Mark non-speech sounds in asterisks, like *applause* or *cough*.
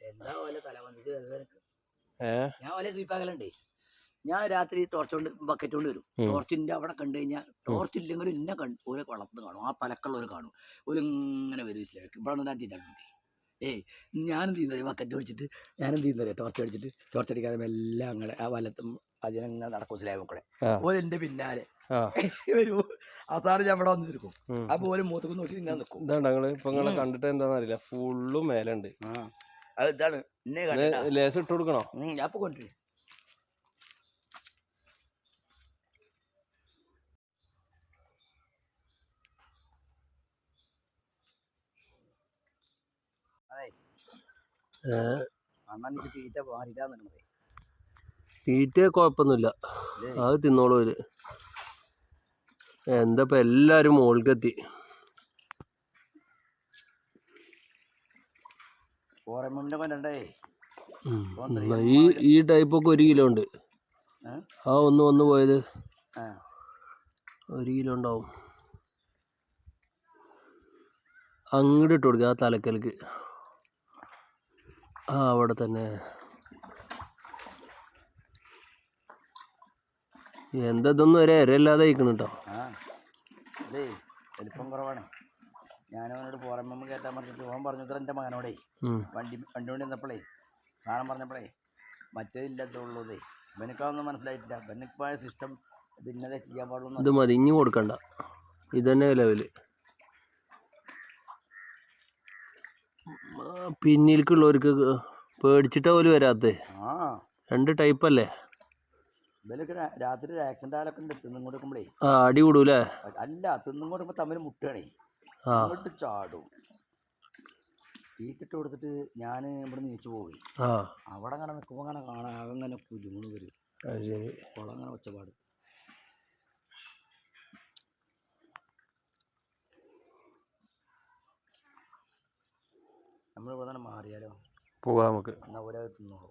എന്താ ഓലെ തല വന്നിട്ട് വെറുതെ നിൽക്കും. ഏ? ഞാൻ ഓലെ സ്വീപ്പാക്കലുണ്ട് ഞാൻ രാത്രി ടോർച്ച് കൊണ്ട് ബക്കറ്റ് കൊണ്ട് വരും. ടോർച്ചിന്റെ അവിടെ കണ്ടു കഴിഞ്ഞാൽ ടോർച്ച് ഇല്ലെങ്കിലും ഇന്നെ കണ്ടു ഓരോ കുളത്ത് കാണും. ആ തലക്കുള്ളവർ കാണും. ഒരു ഇങ്ങനെ വരും ഇതിലേക്ക് ഇവിടെ ഞാൻ തീറ്റാണ്ട് ഏയ് ഞാനും തീന്നറിയ ബക്കറ്റ് പിടിച്ചിട്ട് ഞാനും തീന്നറിയ ടോർച്ച് അടിച്ചിട്ട് ടോർച്ച് അടിക്കാതെ എല്ലാം അങ്ങനെ ആ വലത്തും അതിനങ്ങനെ നടക്കും സ്ലാബ് കൂടെ ആ. എന്റെ പിന്നാലെ. വരൂ *laughs* അവസാനം ഞാൻ ഇവിടെ വന്ന് നിൽക്കും ഉം. അപ്പോൾ ഓൽ മൂത്തക്ക് നോക്കി ഇങ്ങനെ നിൽക്കും. കണ്ടിട്ട് എന്താണെന്നറിയില്ല ഫുള്ളും മേലുണ്ട് ഇതാണ് എന്നെ ലേസ് ഇട്ട് കൊടുക്കണോ? ഞാൻ കൊണ്ടുവരും. എനിക്ക് തീറ്റ മാറിയിട്ടാ നിൽക്കണത് തീറ്റ കുഴപ്പമൊന്നുമില്ല. അത് തിന്നോളൂ എന്താ ഇപ്പൊ എല്ലാരും മുകൾക്കെത്തി ഓറമ്മിന്റെ കൊണ്ടേ ഉം. ഒന്നര എന്നാ ഈ ഈ ടൈപ്പൊക്കെ ഒരു കിലോ ഉണ്ട്. ആ ഒന്ന് വന്ന് പോയത് ഒരു കിലോ ഉണ്ടാവും. അങ്ങോട്ട് ഇട്ട് കൊടുക്കുക ആ തലക്കലക്ക് ആ അവിടെ തന്നെ. എന്താ ഇതൊന്നും ഒരു ഇരല്ലാതെ അയക്കണം കേട്ടോ വലിപ്പം കുറവാണ്. ഞാൻ അവനോട് പോറമ്മ കേട്ടാൻ പറഞ്ഞിട്ട് ഓൻ പറഞ്ഞത്ര എന്റെ മകനോടേ. വണ്ടി വണ്ടി കൊണ്ട് വന്നപ്പോളേ സാധനം പറഞ്ഞപ്പോഴേ മറ്റേതില്ലാത്തുള്ളതേ ഇവനക്കാതൊന്നും മനസ്സിലായിട്ടില്ല. ഇവനക്കായ സിസ്റ്റം ഇത് ഇന്നതേ ചെയ്യാൻ പാടുള്ളൂ ഇത് മതി ഇനി കൊടുക്കണ്ട. ഇത് തന്നെ ലെവൽ പിന്നിലേക്കുള്ളവർക്ക് പേടിച്ചിട്ടാ പോലും വരാത്തേ. രണ്ട് ടൈപ്പ് അല്ലേ? രാത്രി ആക്സിഡന്റ് ആലൊക്കെ ഉണ്ട് തിന്നും കൊടുക്കുമ്പോഴേ ആ അടി കൂടൂലേ? അല്ല തിന്നും കൊടുക്കുമ്പോൾ തമ്മിൽ മുട്ടുകയാണേ അങ്ങോട്ട് ചാടും. തീറ്റിട്ട് കൊടുത്തിട്ട് ഞാൻ ഇവിടെ നീച്ചു പോയി. അവിടെ അങ്ങനെ നിൽക്കുമ്പോൾ അങ്ങനെ കാണാൻ അങ്ങനെ കുരുമുൾ വരും ശരി. കുളം അങ്ങനെ ഒച്ചപ്പാട്. നമ്മൾ ഇവിടെ തന്നെ മാറിയാലോ? പോവാം നമുക്ക്. എന്നാൽ ഒരാൾ തിന്നോളൂ.